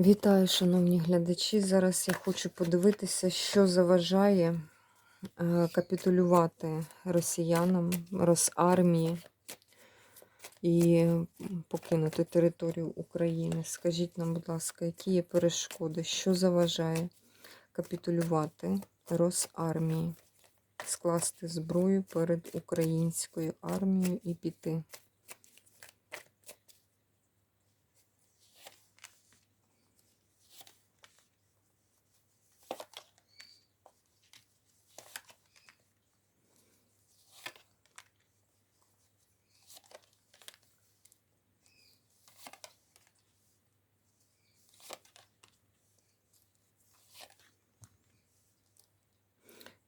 Вітаю, шановні глядачі. Зараз я хочу подивитися, що заважає е, капітулювати росіянам, Росармії і покинути територію України. Скажіть нам, будь ласка, які є перешкоди, що заважає капітулювати Росармії, скласти зброю перед українською армією і піти?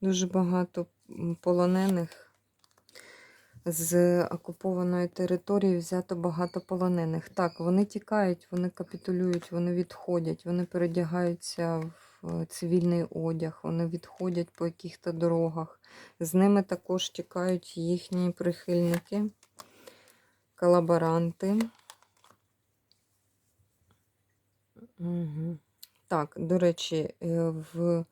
Дуже багато полонених з окупованої території взято багато полонених. Так, вони тікають, вони капітулюють, вони відходять, вони передягаються в цивільний одяг, вони відходять по яких-то дорогах. З ними також тікають їхні прихильники, колаборанти. Угу. Так, до речі, е, в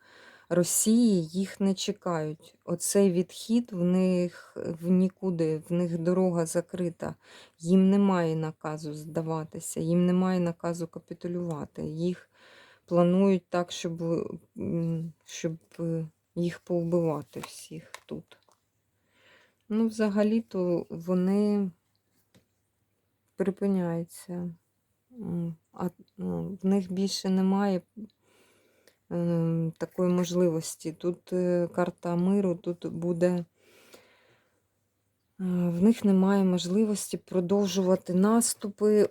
Росії їх не чекають. Оцей відхід в них в нікуди, в них дорога закрита. Їм немає наказу здаватися, їм немає наказу капітулювати. Їх планують так, щоб, щоб е, їх повбивати всіх тут. Ну, взагалі-то вони припиняються. А ну, в них більше немає е, такої можливості. Тут е, карта миру, тут буде. е, В них немає можливості продовжувати наступи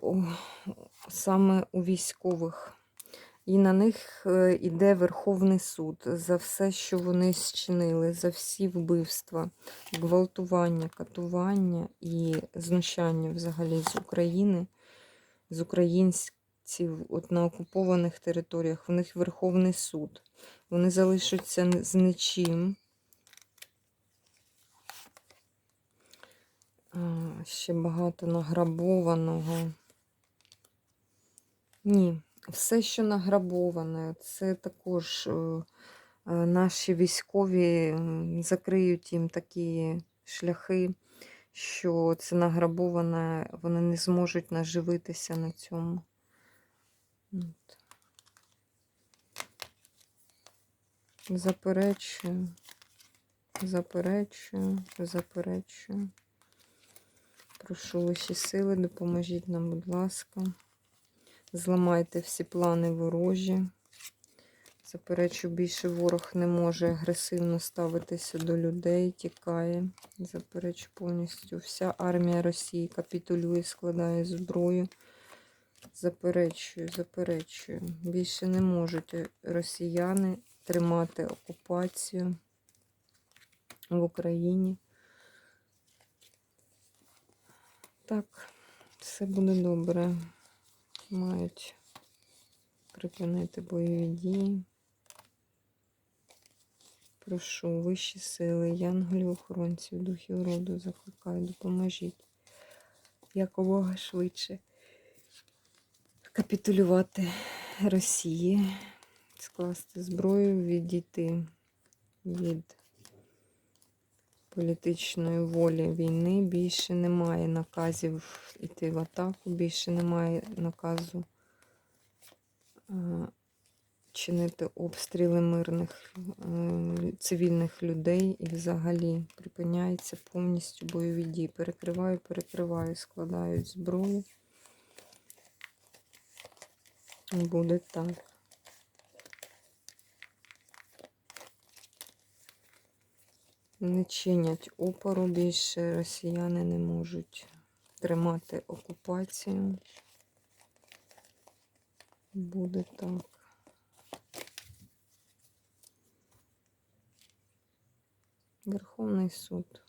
саме у військових. І на них е, іде Верховний суд за все, що вони зчинили, за всі вбивства, гвалтування, катування і знущання взагалі з України, з українських ці от на окупованих територіях, в них Верховний суд. Вони залишаться з нічим. Ще багато награбованого. Ні, все, що награбоване, це також е, е, наші військові закриють їм такі шляхи, що це награбоване, вони не зможуть наживитися на цьому. От. Заперечую, заперечую, заперечую. Прошу ваші сили, допоможіть нам, будь ласка. Зламайте всі плани ворожі. Заперечую, більше ворог не може агресивно ставитися до людей, тікає. Заперечу повністю. Вся армія Росії капітулює, складає зброю. Заперечую, заперечую. Більше не можуть росіяни тримати окупацію в Україні. Так, все буде добре. Мають припинити бойові дії. Прошу вищі сили, янголів, охоронців, духів роду, закликаю, допоможіть якомога швидше капітулювати Росії, скласти зброю, відійти від політичної волі війни. Більше немає наказів йти в атаку, більше немає наказу чинити обстріли мирних е, цивільних людей і взагалі припиняється повністю бойові дії. Перекриваю, перекриваю, складають зброю. Буде так. Не чинять опору більше, росіяни не можуть тримати окупацію. Буде так. Верховний суд.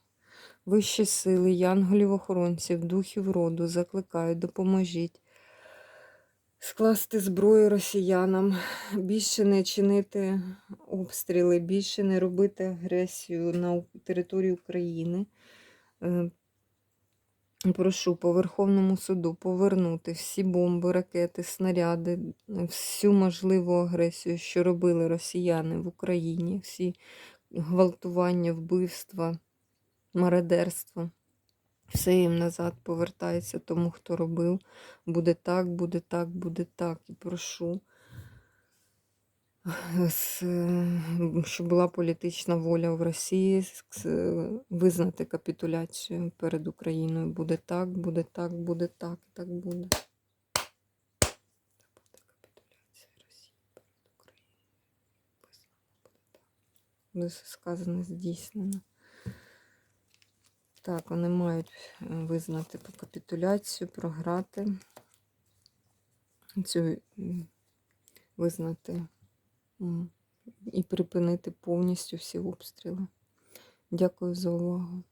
Вищі сили, янголів-охоронців, духів роду закликають, допоможіть скласти зброю росіянам, більше не чинити обстріли, більше не робити агресію на території України, е, Прошу по Верховному суду повернути всі бомби, ракети, снаряди, всю можливу агресію, що робили росіяни в Україні, всі гвалтування, вбивства, мародерство. Все їм назад повертається тому, хто робив. Буде так, буде так, буде так. І прошу, щоб була політична воля в Росії, визнати капітуляцію перед Україною. Буде так, буде так, буде так, і так буде. Буде капітуляція Росії перед Україною. Визнана буде так. Буде все сказано здійснено. Так, вони мають е, визнати по капітуляцію, програти цю визнати і припинити повністю всі обстріли. Дякую за увагу.